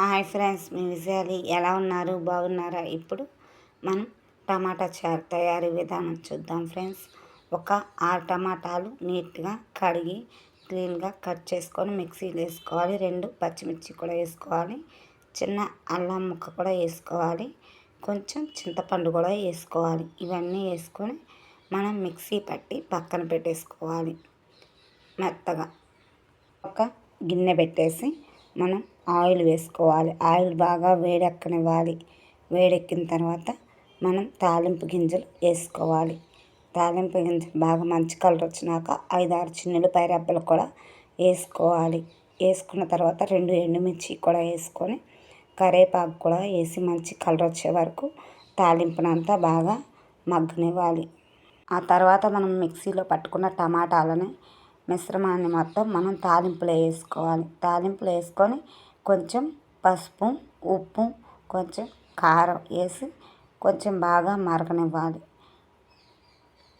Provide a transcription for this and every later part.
Hi friends మీ విజయాలి ఎలా ఉన్నారు? బాగున్నారా? ఇప్పుడు మనం టమాటా చారు తయారీ విధానం చూద్దాం ఫ్రెండ్స్. ఒక ఆరు టమాటాలు నీట్గా కడిగి క్లీన్గా కట్ చేసుకొని మిక్సీలో వేసుకోవాలి. రెండు పచ్చిమిర్చి కూడా వేసుకోవాలి. చిన్న అల్లం ముక్క కూడా వేసుకోవాలి. కొంచెం చింతపండు కూడా వేసుకోవాలి. ఇవన్నీ వేసుకొని మనం మిక్సీ పట్టి పక్కన పెట్టేసుకోవాలి. మెత్తగా ఒక గిన్నె పెట్టేసి మనం ఆయిల్ వేసుకోవాలి. ఆయిల్ బాగా వేడెక్కనివ్వాలి. వేడెక్కిన తర్వాత మనం తాలింపు గింజలు వేసుకోవాలి. తాలింపు గింజలు బాగా మంచి కలర్ వచ్చినాక ఐదు ఆరు చిన్నులపాయ రెబ్బలు కూడా వేసుకోవాలి. వేసుకున్న తర్వాత రెండు ఎండుమిర్చి కూడా వేసుకొని కరివేపాకు కూడా వేసి మంచి కలర్ వచ్చే వరకు తాలింపునంతా బాగా మగ్గనివ్వాలి. ఆ తర్వాత మనం మిక్సీలో పట్టుకున్న టమాటాలని మిశ్రమాన్ని మొత్తం మనం తాలింపులో వేసుకోవాలి. తాలింపులో వేసుకొని కొంచెం పసుపు ఉప్పు కొంచెం కారం వేసి కొంచెం బాగా మరగనివ్వాలి.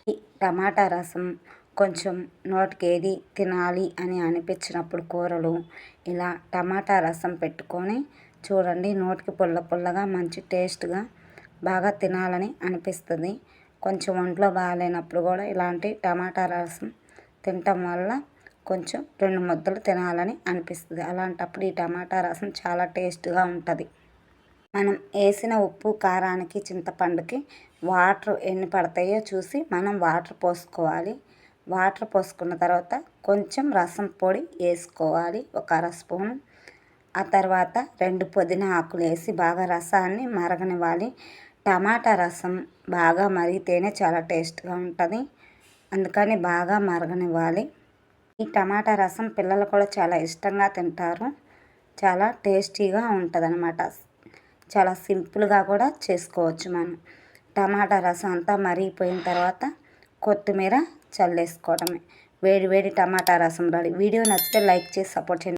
ఈ టమాటా రసం కొంచెం నోటికి ఏది తినాలి అని అనిపించినప్పుడు కూరలు ఇలా టమాటా రసం పెట్టుకొని చూడండి నోటికి పుల్ల పుల్లగా మంచి టేస్ట్గా బాగా తినాలని అనిపిస్తుంది. కొంచెం ఒంట్లో బాగాలేనప్పుడు కూడా ఇలాంటి టమాటా రసం తినటం వల్ల కొంచెం రెండు ముద్దలు తినాలని అనిపిస్తుంది. అలాంటప్పుడు ఈ టమాటా రసం చాలా టేస్ట్గా ఉంటుంది. మనం వేసిన ఉప్పు కారానికి చింతపండుకి వాటర్ ఎన్ని పడతాయో చూసి మనం వాటర్ పోసుకోవాలి. వాటర్ పోసుకున్న తర్వాత కొంచెం రసం పొడి వేసుకోవాలి. ఒక అర స్పూన్. ఆ తర్వాత రెండు పుదీనా ఆకులు వేసి బాగా రసాన్ని మరగనివ్వాలి. టమాటా రసం బాగా మరిగితేనే చాలా టేస్ట్గా ఉంటుంది. అందుకని బాగా మరగనివ్వాలి. ఈ టమాటా రసం పిల్లలు కూడా చాలా ఇష్టంగా తింటారు. చాలా టేస్టీగా ఉంటుందన్నమాట. చాలా సింపుల్గా కూడా చేసుకోవచ్చు మనం. టమాటా రసం అంతా మరిగిపోయిన తర్వాత కొత్తిమీర చల్లేసుకోవడమే. వేడి వేడి టమాటా రసం రెడీ. వీడియో నచ్చితే లైక్ చేసి సపోర్ట్ చేయండి.